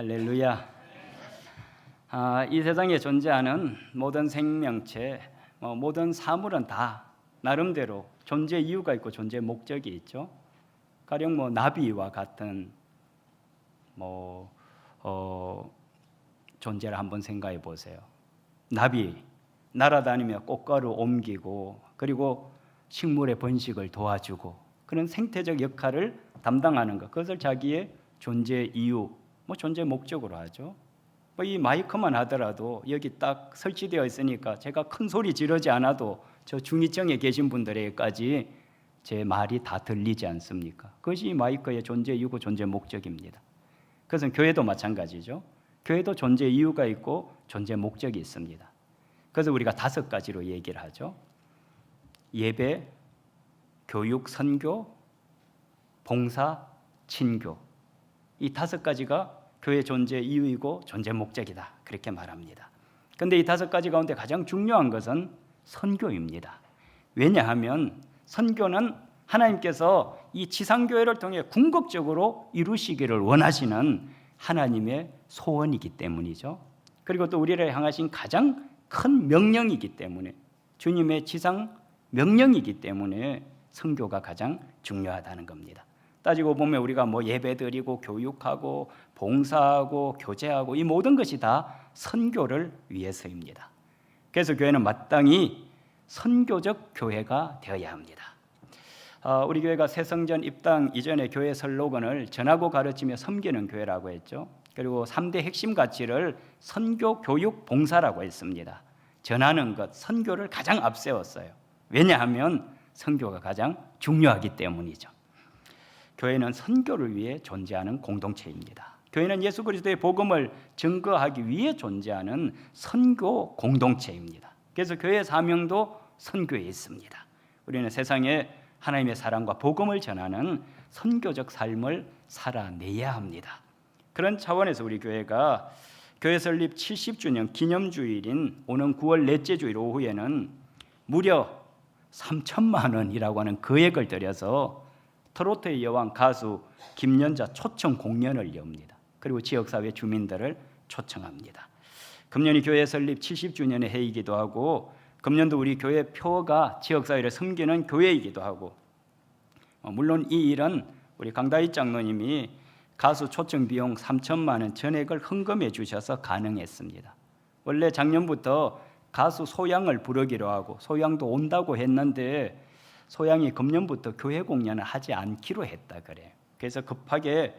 할렐루야. 아, 이 세상에 존재하는 모든 생명체, 뭐 모든 사물은 다 나름대로 존재 이유가 있고 존재 목적이 있죠. 가령 뭐 나비와 같은 뭐 어, 존재를 한번 생각해 보세요. 나비 날아다니며 꽃가루 옮기고 그리고 식물의 번식을 도와주고 그런 생태적 역할을 담당하는 것 그것을 자기의 존재 이유 뭐 존재 목적으로 하죠. 뭐 이 마이크만 하더라도 여기 딱 설치되어 있으니까 제가 큰 소리 지르지 않아도 저 중이층에 계신 분들에게까지 제 말이 다 들리지 않습니까? 그것이 마이크의 존재 이유고 존재 목적입니다. 그것은 교회도 마찬가지죠. 교회도 존재 이유가 있고 존재 목적이 있습니다. 그래서 우리가 다섯 가지로 얘기를 하죠. 예배, 교육, 선교, 봉사, 친교. 이 다섯 가지가 교회 존재 이유이고 존재 목적이다. 그렇게 말합니다. 근데 이 다섯 가지 가운데 가장 중요한 것은 선교입니다. 왜냐하면 선교는 하나님께서 이 지상교회를 통해 궁극적으로 이루시기를 원하시는 하나님의 소원이기 때문이죠. 그리고 또 우리를 향하신 가장 큰 명령이기 때문에 주님의 지상 명령이기 때문에 선교가 가장 중요하다는 겁니다. 따지고 보면 우리가 뭐 예배드리고 교육하고 봉사하고 교제하고 이 모든 것이 다 선교를 위해서입니다. 그래서 교회는 마땅히 선교적 교회가 되어야 합니다. 어, 우리 교회가 새성전 입당 이전에 교회 슬로건을 전하고 가르치며 섬기는 교회라고 했죠. 그리고 3대 핵심 가치를 선교, 교육, 봉사라고 했습니다. 전하는 것, 선교를 가장 앞세웠어요. 왜냐하면 선교가 가장 중요하기 때문이죠. 교회는 선교를 위해 존재하는 공동체입니다. 교회는 예수 그리스도의 복음을 증거하기 위해 존재하는 선교 공동체입니다. 그래서 교회 사명도 선교에 있습니다. 우리는 세상에 하나님의 사랑과 복음을 전하는 선교적 삶을 살아내야 합니다. 그런 차원에서 우리 교회가 교회 설립 70주년 기념주일인 오는 9월 넷째 주일 오후에는 무려 3천만 원이라고 하는 거액을 들여서 트로트의 여왕 가수 김연자 초청 공연을 엽니다. 그리고 지역사회 주민들을 초청합니다. 금년이 교회 설립 70주년의 해이기도 하고 금년도 우리 교회 표가 지역사회를 섬기는 교회이기도 하고 어, 물론 이 일은 우리 강다희 장로님이 가수 초청 비용 3천만 원 전액을 헌금해 주셔서 가능했습니다. 원래 작년부터 가수 소양을 부르기로 하고 소양도 온다고 했는데 소양이 금년부터 교회 공연을 하지 않기로 했다 그래. 그래서 급하게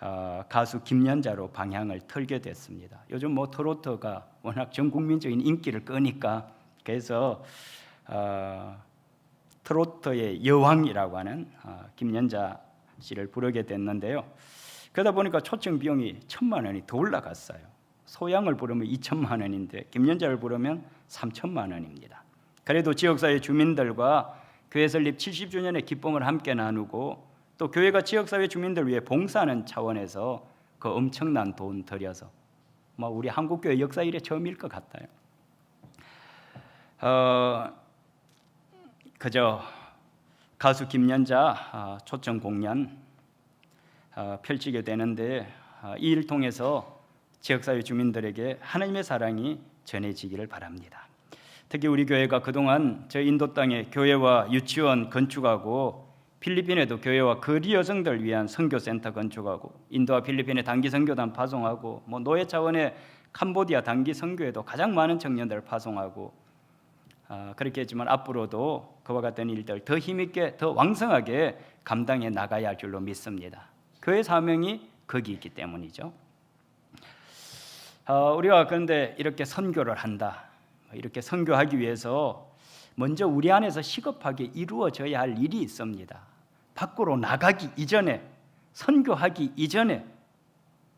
어, 가수 김연자로 방향을 틀게 됐습니다. 요즘 뭐 트로트가 워낙 전 국민적인 인기를 끄니까 그래서 어, 트로트의 여왕이라고 하는 어, 김연자 씨를 부르게 됐는데요. 그러다 보니까 초청 비용이 천만 원이 더 올라갔어요. 소양을 부르면 2천만 원인데 김연자를 부르면 3천만 원입니다. 그래도 지역사회 주민들과 교회 설립 70주년의 기쁨을 함께 나누고 또 교회가 지역사회 주민들 위해 봉사하는 차원에서 그 엄청난 돈 들여서 뭐 우리 한국교회 역사 일에 처음일 것 같아요. 어, 그저 가수 김연자 아, 초청 공연 아, 펼치게 되는데 아, 이일 통해서 지역사회 주민들에게 하나님의 사랑이 전해지기를 바랍니다. 특히 우리 교회가 그동안 저 인도 땅에 교회와 유치원 건축하고 필리핀에도 교회와 거리 여성들 위한 선교 센터 건축하고 인도와 필리핀에 단기 선교단 파송하고 뭐 노예 차원의 캄보디아 단기 선교에도 가장 많은 청년들을 파송하고 아, 그렇게 했지만 앞으로도 그와 같은 일들 더 힘있게 더 왕성하게 감당해 나가야 할 줄로 믿습니다. 교회 사명이 거기 있기 때문이죠. 어, 우리가 그런데 이렇게 선교를 한다. 이렇게 선교하기 위해서 먼저 우리 안에서 시급하게 이루어져야 할 일이 있습니다. 밖으로 나가기 이전에 선교하기 이전에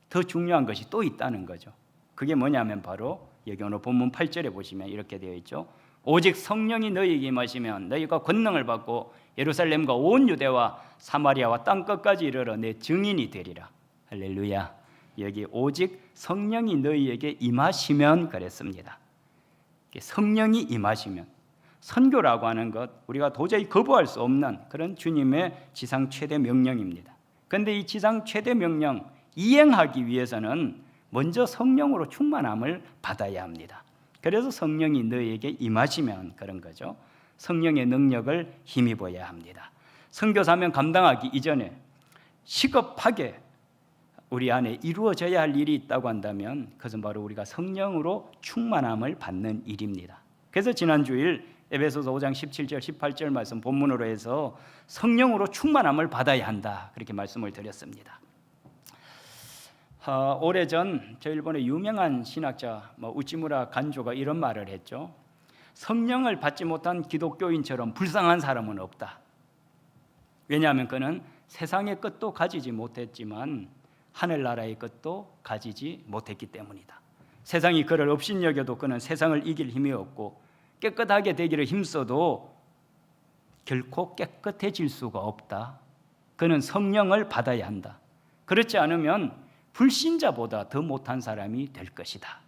더 중요한 것이 또 있다는 거죠. 그게 뭐냐면 바로 여기 오늘 본문 8절에 보시면 이렇게 되어 있죠. 오직 성령이 너희에게 임하시면 너희가 권능을 받고 예루살렘과 온 유대와 사마리아와 땅 끝까지 이르러 내 증인이 되리라. 할렐루야. 여기 오직 성령이 너희에게 임하시면 그랬습니다. 성령이 임하시면 선교라고 하는 것 우리가 도저히 거부할 수 없는 그런 주님의 지상 최대 명령입니다. 그런데 이 지상 최대 명령 이행하기 위해서는 먼저 성령으로 충만함을 받아야 합니다. 그래서 성령이 너에게 임하시면 그런 거죠. 성령의 능력을 힘입어야 합니다. 선교사면 감당하기 이전에 시급하게 우리 안에 이루어져야 할 일이 있다고 한다면 그것은 바로 우리가 성령으로 충만함을 받는 일입니다. 그래서 지난 주일 에베소서 5장 17절 18절 말씀 본문으로 해서 성령으로 충만함을 받아야 한다 그렇게 말씀을 드렸습니다. 어, 오래전 저 일본의 유명한 신학자 뭐 우찌무라 간조가 이런 말을 했죠. 성령을 받지 못한 기독교인처럼 불쌍한 사람은 없다. 왜냐하면 그는 세상의 것도 가지지 못했지만 하늘나라의 것도 가지지 못했기 때문이다. 세상이 그를 업신여겨도 그는 세상을 이길 힘이 없고 깨끗하게 되기를 힘써도 결코 깨끗해질 수가 없다. 그는 성령을 받아야 한다. 그렇지 않으면 불신자보다 더 못한 사람이 될 것이다.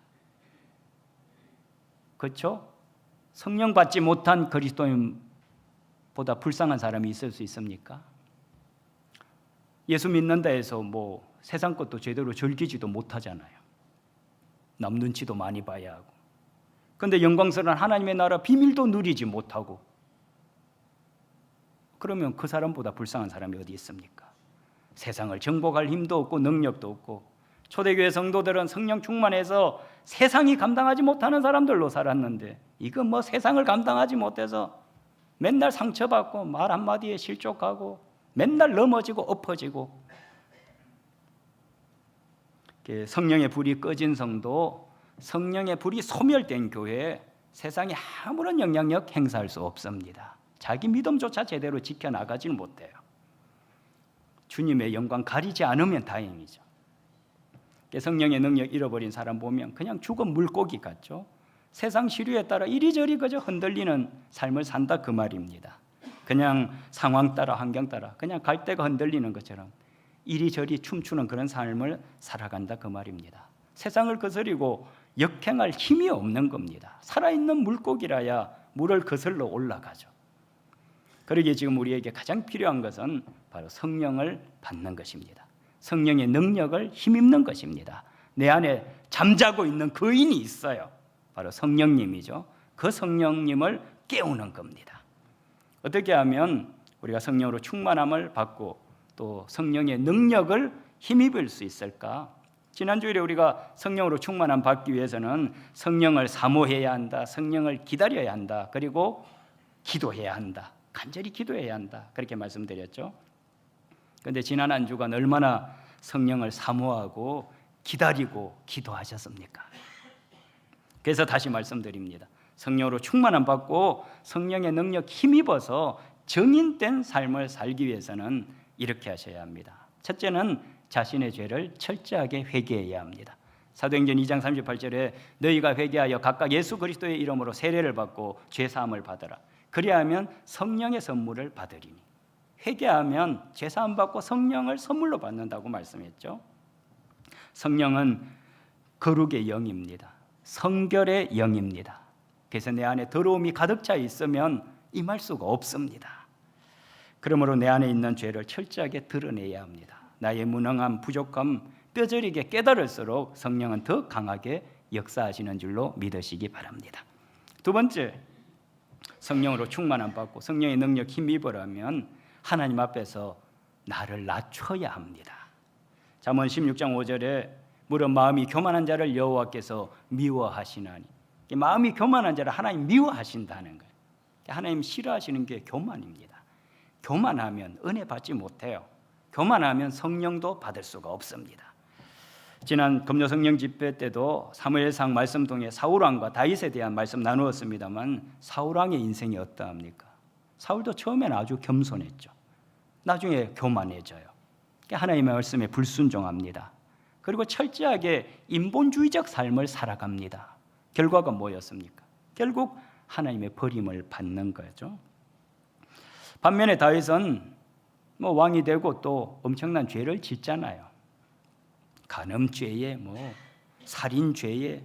그렇죠? 성령 받지 못한 그리스도인보다 불쌍한 사람이 있을 수 있습니까? 예수 믿는다 해서 뭐 세상 것도 제대로 즐기지도 못하잖아요. 남 눈치도 많이 봐야 하고. 근데 영광스러운 하나님의 나라 비밀도 누리지 못하고. 그러면 그 사람보다 불쌍한 사람이 어디 있습니까? 세상을 정복할 힘도 없고 능력도 없고 초대교회 성도들은 성령 충만해서 세상이 감당하지 못하는 사람들로 살았는데 이거 뭐 세상을 감당하지 못해서 맨날 상처받고 말 한마디에 실족하고 맨날 넘어지고 엎어지고 성령의 불이 꺼진 성도 성령의 불이 소멸된 교회 세상에 아무런 영향력 행사할 수 없습니다. 자기 믿음조차 제대로 지켜나가지는 못해요. 주님의 영광 가리지 않으면 다행이죠. 성령의 능력 잃어버린 사람 보면 그냥 죽은 물고기 같죠. 세상 시류에 따라 이리저리 그저 흔들리는 삶을 산다 그 말입니다. 그냥 상황 따라 환경 따라 그냥 갈대가 흔들리는 것처럼 이리저리 춤추는 그런 삶을 살아간다 그 말입니다. 세상을 거스리고 역행할 힘이 없는 겁니다. 살아있는 물고기라야 물을 거슬러 올라가죠. 그러기에 지금 우리에게 가장 필요한 것은 바로 성령을 받는 것입니다. 성령의 능력을 힘입는 것입니다. 내 안에 잠자고 있는 거인이 있어요. 바로 성령님이죠. 그 성령님을 깨우는 겁니다. 어떻게 하면 우리가 성령으로 충만함을 받고 또 성령의 능력을 힘입을 수 있을까? 지난주에 우리가 성령으로 충만함 받기 위해서는 성령을 사모해야 한다. 성령을 기다려야 한다. 그리고 기도해야 한다. 간절히 기도해야 한다. 그렇게 말씀드렸죠. 그런데 지난 한 주간 얼마나 성령을 사모하고 기다리고 기도하셨습니까? 그래서 다시 말씀드립니다. 성령으로 충만함 받고 성령의 능력 힘입어서 정인된 삶을 살기 위해서는 이렇게 하셔야 합니다. 첫째는 자신의 죄를 철저하게 회개해야 합니다. 사도행전 2장 38절에 너희가 회개하여 각각 예수 그리스도의 이름으로 세례를 받고 죄 사함을 받으라. 그리하면 성령의 선물을 받으리니. 회개하면 죄 사함 받고 성령을 선물로 받는다고 말씀했죠. 성령은 거룩의 영입니다. 성결의 영입니다. 그래서 내 안에 더러움이 가득 차 있으면 임할 수가 없습니다. 그러므로 내 안에 있는 죄를 철저하게 드러내야 합니다. 나의 무능함, 부족함 뼈저리게 깨달을수록 성령은 더 강하게 역사하시는 줄로 믿으시기 바랍니다. 두 번째, 성령으로 충만함 받고 성령의 능력 힘입으려면 하나님 앞에서 나를 낮춰야 합니다. 잠언 16장 5절에 무릇 마음이 교만한 자를 여호와께서 미워하시나니 마음이 교만한 자를 하나님 미워하신다는 거예요. 하나님 싫어하시는 게 교만입니다. 교만하면 은혜 받지 못해요. 교만하면 성령도 받을 수가 없습니다. 지난 금요 성령 집회 때도 사무엘상 말씀 통해 사울 왕과 다윗에 대한 말씀 나누었습니다만 사울 왕의 인생이 어떠합니까? 사울도 처음엔 아주 겸손했죠. 나중에 교만해져요. 하나님의 말씀에 불순종합니다. 그리고 철저하게 인본주의적 삶을 살아갑니다. 결과가 뭐였습니까? 결국 하나님의 버림을 받는 거죠. 반면에 다윗은 뭐 왕이 되고 또 엄청난 죄를 짓잖아요. 간음죄에 뭐 살인죄에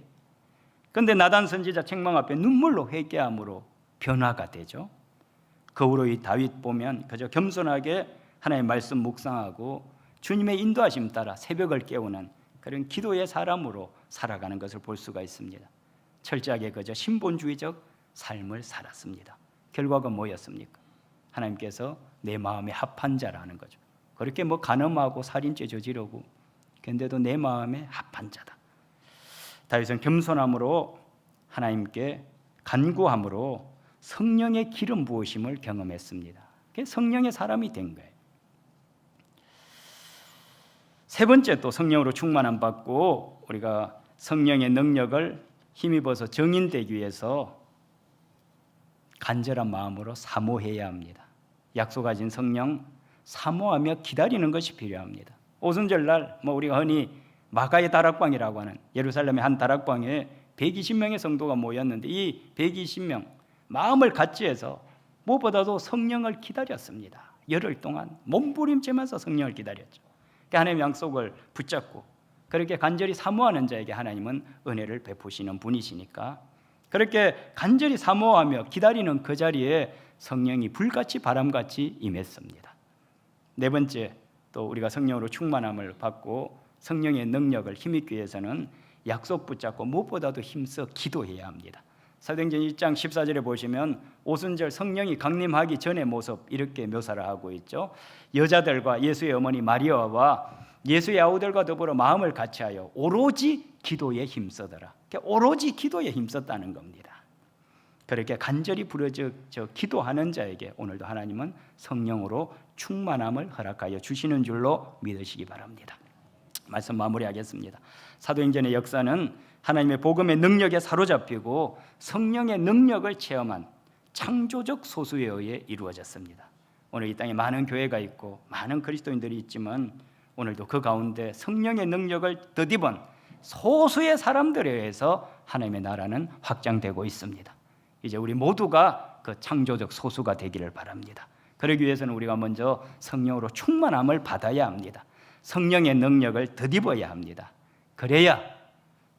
근데 나단 선지자 책망 앞에 눈물로 회개함으로 변화가 되죠. 그 후로 이 다윗 보면 그저 겸손하게 하나님의 말씀 묵상하고 주님의 인도하심 따라 새벽을 깨우는 그런 기도의 사람으로 살아가는 것을 볼 수가 있습니다. 철저하게 그저 신본주의적 삶을 살았습니다. 결과가 뭐였습니까? 하나님께서 내 마음에 합한 자라는 거죠. 그렇게 뭐 간음하고 살인죄 저지르고 근데도 내 마음에 합한 자다. 다윗은 겸손함으로 하나님께 간구함으로 성령의 기름 부으심을 경험했습니다. 성령의 사람이 된 거예요. 세 번째 또 성령으로 충만함 받고 우리가 성령의 능력을 힘입어서 정인되기 위해서 간절한 마음으로 사모해야 합니다. 약속하신 성령 사모하며 기다리는 것이 필요합니다. 오순절 날 뭐 우리가 흔히 마가의 다락방이라고 하는 예루살렘의 한 다락방에 120명의 성도가 모였는데 이 120명 마음을 같이 해서 무엇보다도 성령을 기다렸습니다. 열흘 동안 몸부림치면서 성령을 기다렸죠. 하나님의 약속을 붙잡고 그렇게 간절히 사모하는 자에게 하나님은 은혜를 베푸시는 분이시니까 그렇게 간절히 사모하며 기다리는 그 자리에 성령이 불같이 바람같이 임했습니다. 네 번째 또 우리가 성령으로 충만함을 받고 성령의 능력을 힘입기 위해서는 약속 붙잡고 무엇보다도 힘써 기도해야 합니다. 사도행전 1장 14절에 보시면 오순절 성령이 강림하기 전의 모습 이렇게 묘사를 하고 있죠. 여자들과 예수의 어머니 마리아와 예수의 아우들과 더불어 마음을 같이하여 오로지 기도에 힘써더라. 오로지 기도에 힘썼다는 겁니다. 그렇게 간절히 부르짖어 기도하는 자에게 오늘도 하나님은 성령으로 충만함을 허락하여 주시는 줄로 믿으시기 바랍니다. 말씀 마무리하겠습니다. 사도행전의 역사는 하나님의 복음의 능력에 사로잡히고 성령의 능력을 체험한 창조적 소수에 의해 이루어졌습니다. 오늘 이 땅에 많은 교회가 있고 많은 그리스도인들이 있지만 오늘도 그 가운데 성령의 능력을 덧입은 소수의 사람들에 의해서 하나님의 나라는 확장되고 있습니다. 이제 우리 모두가 그 창조적 소수가 되기를 바랍니다. 그러기 위해서는 우리가 먼저 성령으로 충만함을 받아야 합니다. 성령의 능력을 덧입어야 합니다. 그래야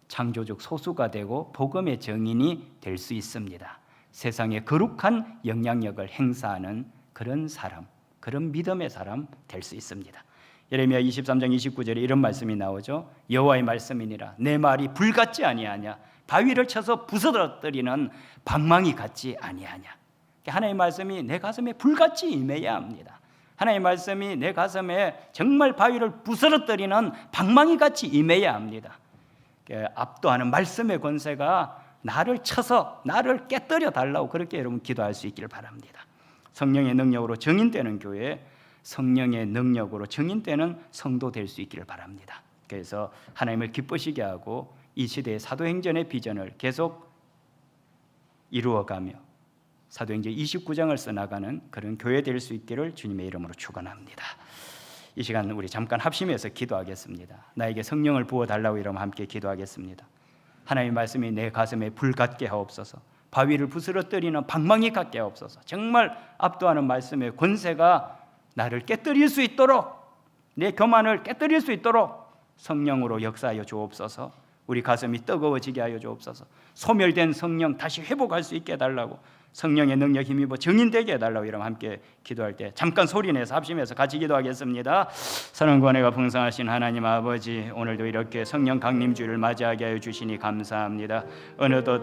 창조적 소수가 되고 복음의 정인이 될 수 있습니다. 세상에 거룩한 영향력을 행사하는 그런 사람, 그런 믿음의 사람 될 수 있습니다. 예레미야 23장 29절에 이런 말씀이 나오죠. 여호와의 말씀이니라 내 말이 불같지 아니하냐 바위를 쳐서 부서뜨리는 방망이 같지 아니하냐. 하나님의 말씀이 내 가슴에 불같이 임해야 합니다. 하나님의 말씀이 내 가슴에 정말 바위를 부서뜨리는 방망이 같이 임해야 합니다. 압도하는 말씀의 권세가 나를 쳐서 나를 깨뜨려 달라고 그렇게 여러분 기도할 수 있기를 바랍니다. 성령의 능력으로 정인되는 교회, 성령의 능력으로 정인되는 성도 될 수 있기를 바랍니다. 그래서 하나님을 기쁘시게 하고 이 시대의 사도행전의 비전을 계속 이루어가며 사도행전 29장을 써나가는 그런 교회 될 수 있기를 주님의 이름으로 축원합니다. 이 시간 우리 잠깐 합심해서 기도하겠습니다. 나에게 성령을 부어 달라고 이러면 함께 기도하겠습니다. 하나님의 말씀이 내 가슴에 불 같게 하옵소서. 바위를 부스러뜨리는 방망이 같게 하옵소서. 정말 압도하는 말씀의 권세가 나를 깨뜨릴 수 있도록 내 교만을 깨뜨릴 수 있도록 성령으로 역사하여 주옵소서. 우리 가슴이 뜨거워지게 하여 주옵소서. 소멸된 성령 다시 회복할 수 있게 해달라고 성령의 능력 힘입어 증인되게 해달라고 이러면 함께 기도할 때 잠깐 소리내서 합심해서 같이 기도하겠습니다. 사랑과 은혜가 풍성하신 하나님 아버지 오늘도 이렇게 성령 강림주를 맞이하게 하여 주시니 감사합니다. 어느덧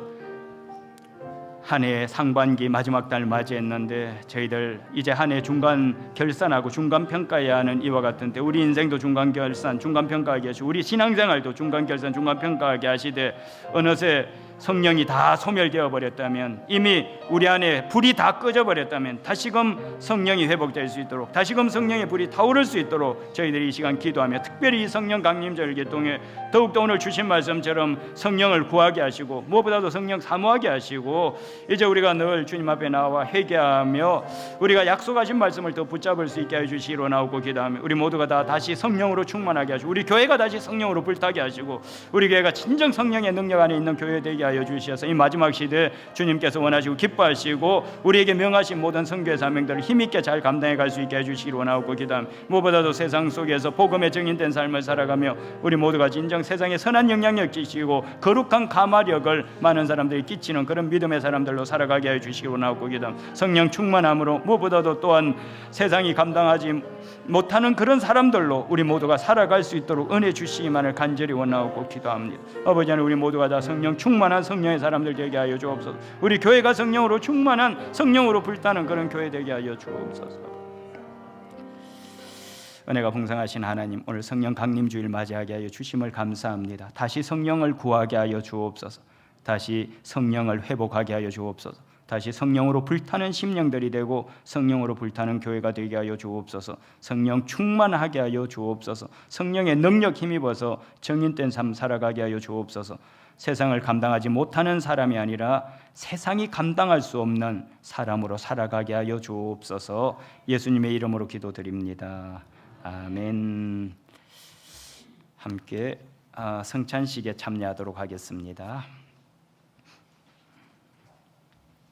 한해 상반기 마지막 달 맞이했는데 저희들 이제 한 해 중간 결산하고 중간 평가해야 하는 이와 같은 데 우리 인생도 중간 결산, 중간 평가하게 하시고 우리 신앙생활도 중간 결산, 중간 평가하게 하시되 어느새 성령이 다 소멸되어 버렸다면 이미 우리 안에 불이 다 꺼져 버렸다면 다시금 성령이 회복될 수 있도록 다시금 성령의 불이 타오를 수 있도록 저희들이 이 시간 기도하며 특별히 성령 강림절기 통해 더욱더 오늘 주신 말씀처럼 성령을 구하게 하시고 무엇보다도 성령 사모하게 하시고 이제 우리가 늘 주님 앞에 나와 회개하며 우리가 약속하신 말씀을 더 붙잡을 수 있게 해 주시기로 나오고 기도하며 우리 모두가 다 다시 성령으로 충만하게 하시고 우리 교회가 다시 성령으로 불타게 하시고 우리 교회가 진정 성령의 능력 안에 있는 교회 되게 하여 주시어서 이 마지막 시대 주님께서 원하시고 기뻐하시고 우리에게 명하신 모든 성교의 사명들을 힘있게 잘 감당해 갈 수 있게 해주시기로 원하고 기도함 무엇보다도 세상 속에서 복음의 증인된 삶을 살아가며 우리 모두가 진정 세상에 선한 영향력 끼치고 거룩한 가마력을 많은 사람들이 끼치는 그런 믿음의 사람 사람들로 살아가게 하여 주시기 원하고 기도 성령 충만함으로 무엇보다도 또한 세상이 감당하지 못하는 그런 사람들로 우리 모두가 살아갈 수 있도록 은혜 주시기만을 간절히 원하고 기도합니다. 아버지 하나님 우리 모두가 다 성령 충만한 성령의 사람들 되게 하여 주옵소서. 우리 교회가 성령으로 충만한 성령으로 불타는 그런 교회 되게 하여 주옵소서. 은혜가 풍성하신 하나님 오늘 성령 강림 주일 맞이하게 하여 주심을 감사합니다. 다시 성령을 구하게 하여 주옵소서. 다시 성령을 회복하게 하여 주옵소서. 다시 성령으로 불타는 심령들이 되고 성령으로 불타는 교회가 되게 하여 주옵소서. 성령 충만하게 하여 주옵소서. 성령의 능력 힘입어서 정인된 삶 살아가게 하여 주옵소서. 세상을 감당하지 못하는 사람이 아니라 세상이 감당할 수 없는 사람으로 살아가게 하여 주옵소서. 예수님의 이름으로 기도드립니다. 아멘. 함께 아, 성찬식에 참여하도록 하겠습니다.